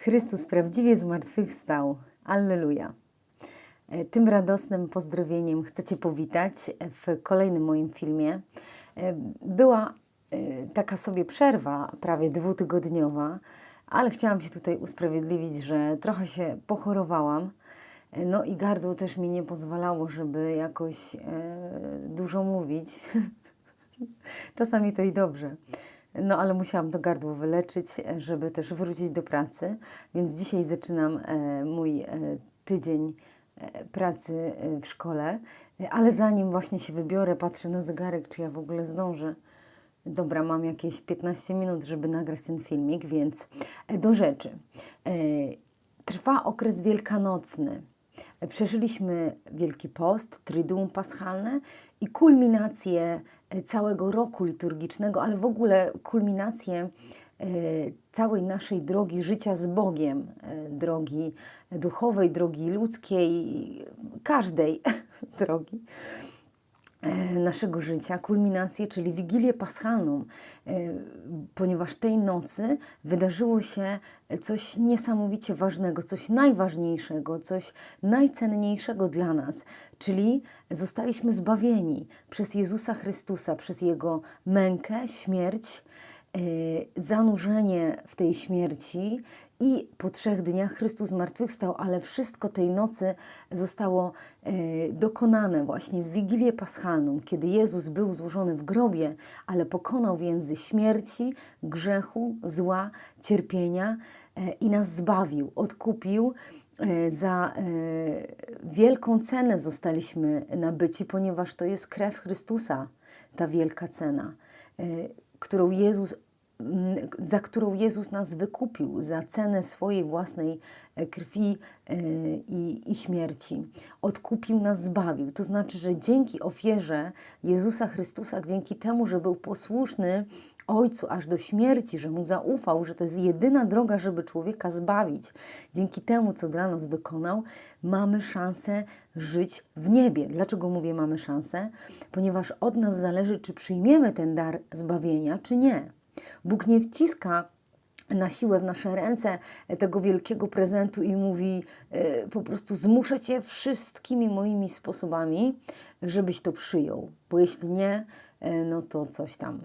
Chrystus prawdziwie zmartwychwstał. Alleluja. E, Tym radosnym pozdrowieniem chcę Cię powitać w kolejnym moim filmie. E, Była e, taka sobie przerwa, prawie dwutygodniowa, ale chciałam się tutaj usprawiedliwić, że trochę się pochorowałam. No i gardło też mi nie pozwalało, żeby jakoś dużo mówić. Czasami to i dobrze. No ale musiałam to gardło wyleczyć, e, żeby też wrócić do pracy. Więc dzisiaj zaczynam e, mój e, tydzień pracy w szkole. Ale zanim właśnie się wybiorę, patrzę na zegarek, czy ja w ogóle zdążę. Dobra, mam jakieś 15 minut, żeby nagrać ten filmik, więc do rzeczy. Trwa okres wielkanocny. Przeżyliśmy Wielki Post, Triduum Paschalne i kulminację e, całego roku liturgicznego, ale w ogóle kulminację e, całej naszej drogi życia z Bogiem, e, drogi duchowej, drogi ludzkiej, każdej drogi naszego życia, kulminację, czyli Wigilię Paschalną, e, ponieważ tej nocy wydarzyło się coś niesamowicie ważnego, coś najważniejszego, coś najcenniejszego dla nas, czyli zostaliśmy zbawieni przez Jezusa Chrystusa, przez Jego mękę, śmierć, e, zanurzenie w tej śmierci i po trzech dniach Chrystus zmartwychwstał, ale wszystko tej nocy zostało e, dokonane właśnie w Wigilię Paschalną, kiedy Jezus był złożony w grobie, ale pokonał więzy śmierci, grzechu, zła, cierpienia e, i nas zbawił, odkupił. E, Za wielką cenę zostaliśmy nabyci, ponieważ to jest krew Chrystusa, ta wielka cena, którą Jezus za którą Jezus nas wykupił, za cenę swojej własnej e, krwi e, i, i śmierci. Odkupił nas, zbawił. To znaczy, że dzięki ofierze Jezusa Chrystusa, dzięki temu, że był posłuszny Ojcu aż do śmierci, że mu zaufał, że to jest jedyna droga, żeby człowieka zbawić, dzięki temu, co dla nas dokonał, mamy szansę żyć w niebie. Dlaczego mówię mamy szansę? Ponieważ od nas zależy, czy przyjmiemy ten dar zbawienia, czy nie. Bóg nie wciska na siłę w nasze ręce tego wielkiego prezentu i mówi e, po prostu zmuszę Cię wszystkimi moimi sposobami, żebyś to przyjął, bo jeśli nie, e, no to coś tam.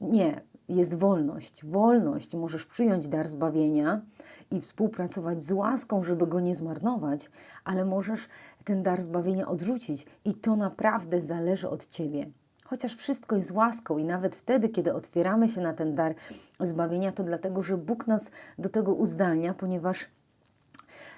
Nie, jest wolność. Wolność. Możesz przyjąć dar zbawienia i współpracować z łaską, żeby go nie zmarnować, ale możesz ten dar zbawienia odrzucić i to naprawdę zależy od Ciebie. Chociaż wszystko jest łaską i nawet wtedy, kiedy otwieramy się na ten dar zbawienia, to dlatego, że Bóg nas do tego uzdalnia, ponieważ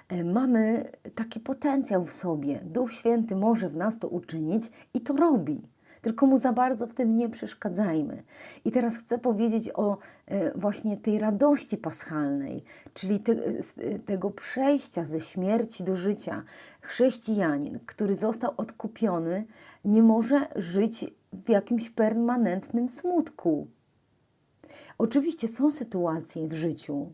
e, mamy taki potencjał w sobie. Duch Święty może w nas to uczynić i to robi. Tylko mu za bardzo w tym nie przeszkadzajmy. I teraz chcę powiedzieć o e, właśnie tej radości paschalnej, czyli te, e, tego przejścia ze śmierci do życia. Chrześcijanin, który został odkupiony, nie może żyć jakimś permanentnym smutku. Oczywiście są sytuacje w życiu,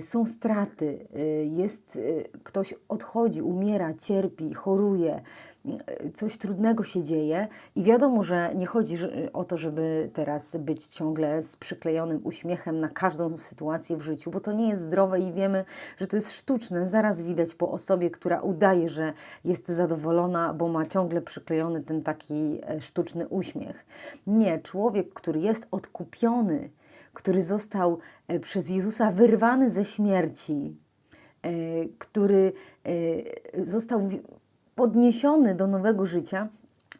są straty, e, jest e, ktoś odchodzi, umiera, cierpi, choruje, e, coś trudnego się dzieje i wiadomo, że nie chodzi o to, żeby teraz być ciągle z przyklejonym uśmiechem na każdą sytuację w życiu, bo to nie jest zdrowe i wiemy, że to jest sztuczne. Zaraz widać po osobie, która udaje, że jest zadowolona, bo ma ciągle przyklejony ten taki e, sztuczny uśmiech. Nie, człowiek, który jest odkupiony, który został e, przez Jezusa wyrwany ze śmierci, e, który e, został podniesiony do nowego życia,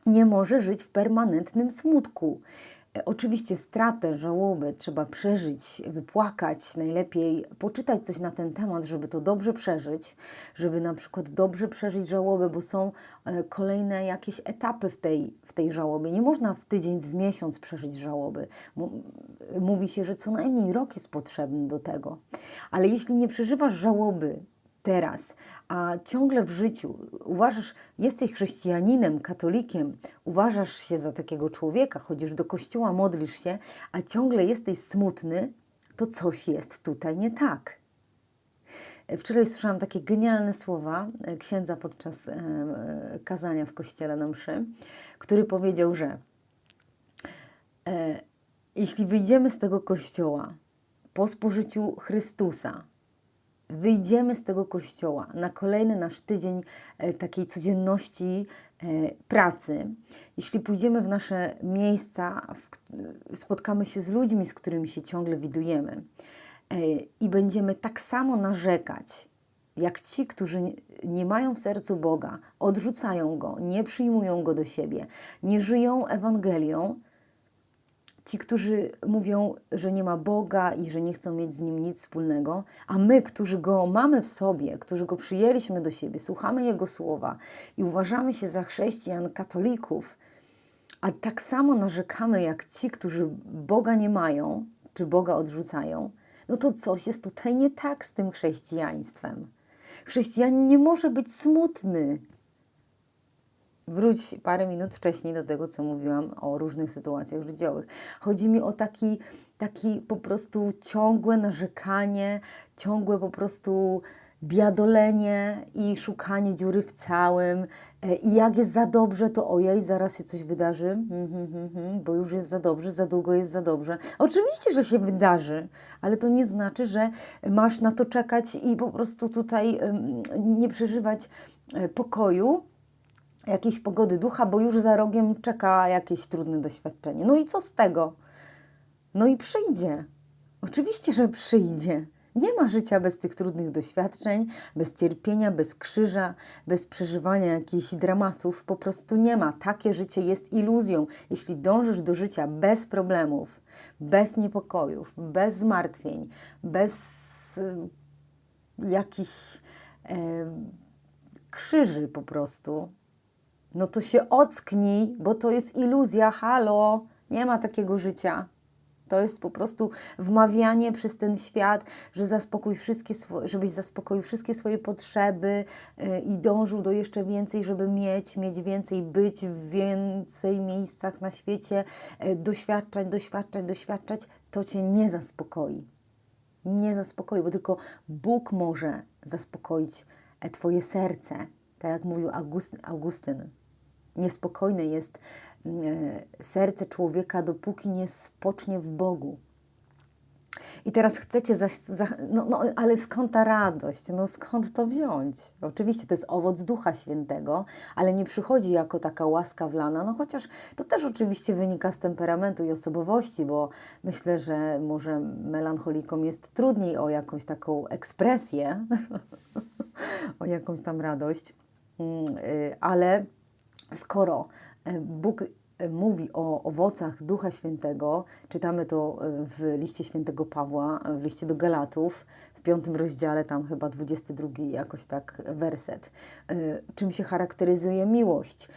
nie może żyć w permanentnym smutku. E, Oczywiście stratę, żałobę trzeba przeżyć, wypłakać, najlepiej poczytać coś na ten temat, żeby to dobrze przeżyć, żeby na przykład dobrze przeżyć żałobę, bo są e, kolejne jakieś etapy w tej, w tej żałobie. Nie można w tydzień, w miesiąc przeżyć żałoby. Mówi się, że co najmniej rok jest potrzebny do tego. Ale jeśli nie przeżywasz żałoby teraz, a ciągle w życiu uważasz, jesteś chrześcijaninem, katolikiem, uważasz się za takiego człowieka, chodzisz do kościoła, modlisz się, a ciągle jesteś smutny, to coś jest tutaj nie tak. Wczoraj słyszałam takie genialne słowa e, księdza podczas e, e, kazania w kościele na mszy, który powiedział, że jeśli wyjdziemy z tego kościoła po spożyciu Chrystusa, wyjdziemy z tego kościoła na kolejny nasz tydzień e, takiej codzienności e, pracy, jeśli pójdziemy w nasze miejsca, k- spotkamy się z ludźmi, z którymi się ciągle widujemy e, i będziemy tak samo narzekać, jak ci, którzy nie mają w sercu Boga, odrzucają Go, nie przyjmują Go do siebie, nie żyją Ewangelią, ci, którzy mówią, że nie ma Boga i że nie chcą mieć z Nim nic wspólnego, a my, którzy Go mamy w sobie, którzy Go przyjęliśmy do siebie, słuchamy Jego słowa i uważamy się za chrześcijan, katolików, a tak samo narzekamy jak ci, którzy Boga nie mają, czy Boga odrzucają, no to coś jest tutaj nie tak z tym chrześcijaństwem. Chrześcijanin nie może być smutny. Wróć parę minut wcześniej do tego, co mówiłam o różnych sytuacjach życiowych. Chodzi mi o taki, taki po prostu ciągłe narzekanie, ciągłe po prostu biadolenie i szukanie dziury w całym. E, I jak jest za dobrze, to ojej, zaraz się coś wydarzy, Mhm, mhm, mhm, bo już jest za dobrze, za długo jest za dobrze. Oczywiście, że się wydarzy, ale to nie znaczy, że masz na to czekać i po prostu tutaj nie przeżywać e, pokoju, jakiejś pogody ducha, bo już za rogiem czeka jakieś trudne doświadczenie. No i co z tego? No i przyjdzie. Oczywiście, że przyjdzie. Nie ma życia bez tych trudnych doświadczeń, bez cierpienia, bez krzyża, bez przeżywania jakichś dramatów. Po prostu nie ma. Takie życie jest iluzją. Jeśli dążysz do życia bez problemów, bez niepokojów, bez zmartwień, bez y, jakichś e, krzyży po prostu, no to się ocknij, bo to jest iluzja, halo, nie ma takiego życia. To jest po prostu wmawianie przez ten świat, że zaspokój wszystkie swo- żebyś zaspokoił wszystkie swoje potrzeby y, i dążył do jeszcze więcej, żeby mieć, mieć więcej, być w więcej miejscach na świecie, y, doświadczać, doświadczać, doświadczać. To cię nie zaspokoi. Nie zaspokoi, bo tylko Bóg może zaspokoić e, Twoje serce. Tak jak mówił August, Augustyn. Niespokojne jest mm, e, serce człowieka, dopóki nie spocznie w Bogu. I teraz chcecie, zaś, za, no, no ale skąd ta radość? No skąd to wziąć? Oczywiście to jest owoc Ducha Świętego, ale nie przychodzi jako taka łaska wlana, no chociaż to też oczywiście wynika z temperamentu i osobowości, bo myślę, że może melancholikom jest trudniej o jakąś taką ekspresję, o jakąś tam radość, Mm, y, ale skoro e, Bóg e, mówi o owocach Ducha Świętego, czytamy to e, w liście świętego Pawła, w liście do Galatów, w piątym rozdziale, tam chyba 22 jakoś tak werset. Czym się charakteryzuje miłość?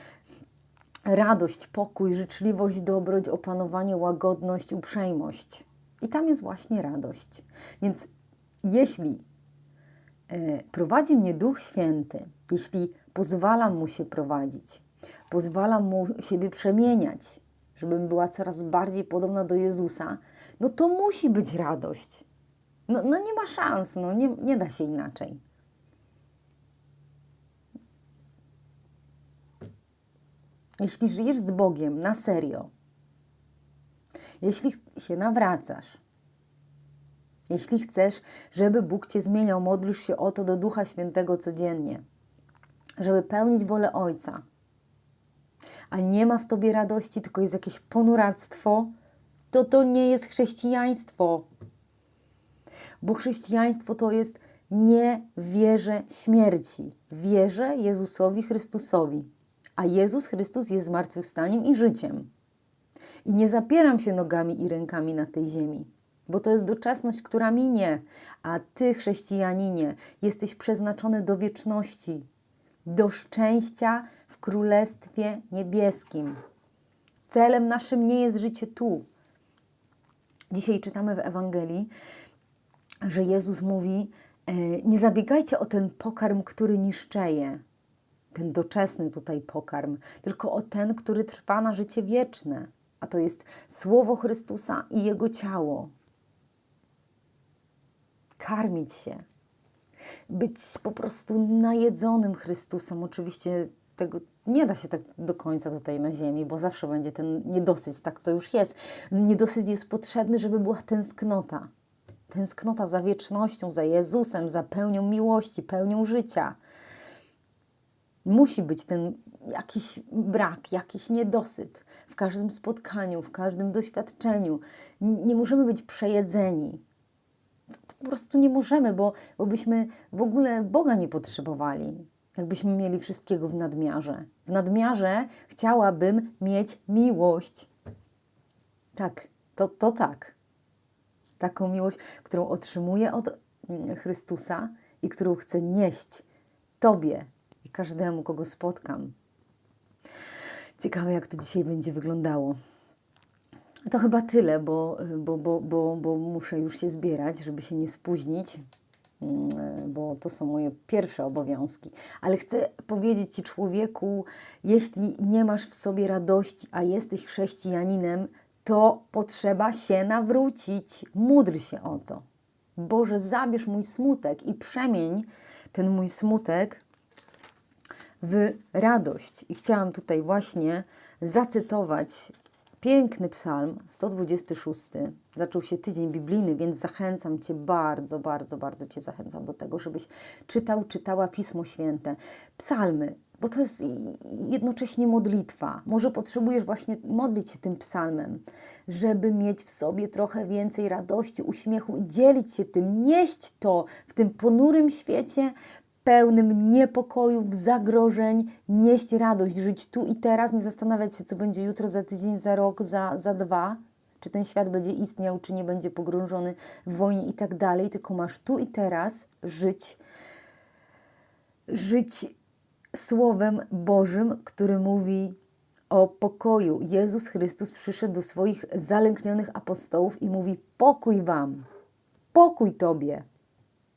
Radość, pokój, życzliwość, dobroć, opanowanie, łagodność, uprzejmość. I tam jest właśnie radość. Więc jeśli prowadzi mnie Duch Święty, jeśli pozwalam Mu się prowadzić, pozwalam Mu siebie przemieniać, żebym była coraz bardziej podobna do Jezusa, no to musi być radość. No, no nie ma szans, no nie, nie da się inaczej. Jeśli żyjesz z Bogiem na serio, jeśli się nawracasz, jeśli chcesz, żeby Bóg Cię zmieniał, modlisz się o to do Ducha Świętego codziennie, żeby pełnić wolę Ojca, a nie ma w Tobie radości, tylko jest jakieś ponuractwo, to to nie jest chrześcijaństwo. Bo chrześcijaństwo to jest nie wierzę śmierci, wierzę Jezusowi Chrystusowi. A Jezus Chrystus jest zmartwychwstaniem i życiem. I nie zapieram się nogami i rękami na tej ziemi, bo to jest doczesność, która minie, a Ty, chrześcijaninie, jesteś przeznaczony do wieczności, do szczęścia w Królestwie Niebieskim. Celem naszym nie jest życie tu. Dzisiaj czytamy w Ewangelii, że Jezus mówi: e, Nie zabiegajcie o ten pokarm, który niszczeje, ten doczesny tutaj pokarm, tylko o ten, który trwa na życie wieczne, a to jest Słowo Chrystusa i Jego ciało. Karmić się, być po prostu najedzonym Chrystusem. Oczywiście tego nie da się tak do końca tutaj na ziemi, bo zawsze będzie ten niedosyt, tak to już jest. Niedosyt jest potrzebny, żeby była tęsknota. tęsknota za wiecznością, za Jezusem, za pełnią miłości, pełnią życia. Musi być ten jakiś brak, jakiś niedosyt w każdym spotkaniu, w każdym doświadczeniu. Nie możemy być przejedzeni. To po prostu nie możemy, bo, bo byśmy w ogóle Boga nie potrzebowali, jakbyśmy mieli wszystkiego w nadmiarze. W nadmiarze chciałabym mieć miłość. Tak, to, to tak. Taką miłość, którą otrzymuję od mm, Chrystusa i którą chcę nieść Tobie i każdemu, kogo spotkam. Ciekawe, jak to dzisiaj będzie wyglądało. To chyba tyle, bo, bo, bo, bo, bo muszę już się zbierać, żeby się nie spóźnić, mm, bo to są moje pierwsze obowiązki. Ale chcę powiedzieć Ci, człowieku, jeśli nie masz w sobie radości, a jesteś chrześcijaninem, to potrzeba się nawrócić. Módl się o to. Boże, zabierz mój smutek i przemień ten mój smutek w radość. I chciałam tutaj właśnie zacytować piękny psalm 126. Zaczął się tydzień biblijny, więc zachęcam Cię bardzo, bardzo, bardzo Cię zachęcam do tego, żebyś czytał, czytała Pismo Święte. Psalmy, bo to jest jednocześnie modlitwa. Może potrzebujesz właśnie modlić się tym psalmem, żeby mieć w sobie trochę więcej radości, uśmiechu i dzielić się tym, nieść to w tym ponurym świecie, pełnym niepokojów, zagrożeń, nieść radość, żyć tu i teraz, nie zastanawiać się, co będzie jutro, za tydzień, za rok, za, za dwa, czy ten świat będzie istniał, czy nie będzie pogrążony w wojnie i tak dalej, tylko masz tu i teraz żyć, żyć Słowem Bożym, który mówi o pokoju. Jezus Chrystus przyszedł do swoich zalęknionych apostołów i mówi: Pokój wam, pokój tobie.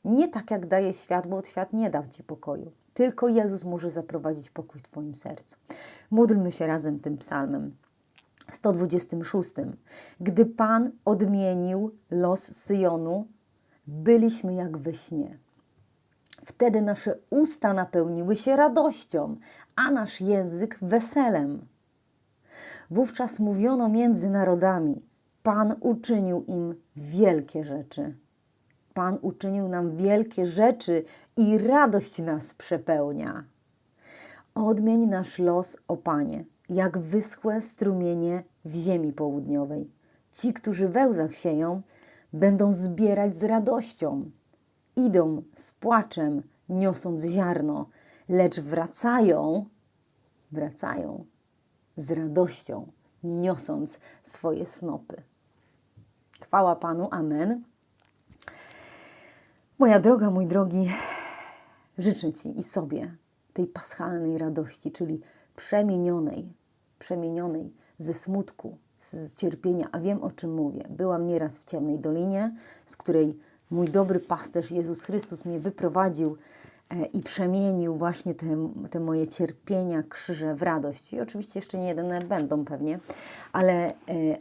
Nie tak jak daje świat, bo świat nie da ci pokoju. Tylko Jezus może zaprowadzić pokój w Twoim sercu. Módlmy się razem tym psalmem. 126. Gdy Pan odmienił los Syjonu, byliśmy jak we śnie. Wtedy nasze usta napełniły się radością, a nasz język weselem. Wówczas mówiono między narodami: Pan uczynił im wielkie rzeczy. Pan uczynił nam wielkie rzeczy i radość nas przepełnia. Odmień nasz los, o Panie, jak wyschłe strumienie w ziemi południowej. Ci, którzy we łzach sieją, będą zbierać z radością. Idą z płaczem, niosąc ziarno, lecz wracają, wracają z radością, niosąc swoje snopy. Chwała Panu, Amen. Moja droga, mój drogi, życzę Ci i sobie tej paschalnej radości, czyli przemienionej, przemienionej ze smutku, z, cierpienia, a wiem o czym mówię. Byłam nieraz w ciemnej dolinie, z której mój dobry pasterz Jezus Chrystus mnie wyprowadził e, i przemienił właśnie te, te moje cierpienia, krzyże w radość. I oczywiście jeszcze nie jeden będą pewnie, ale, e,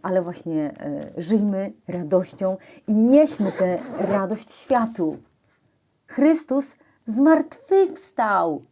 ale właśnie e, żyjmy radością i nieśmy tę radość światu. Chrystus zmartwychwstał.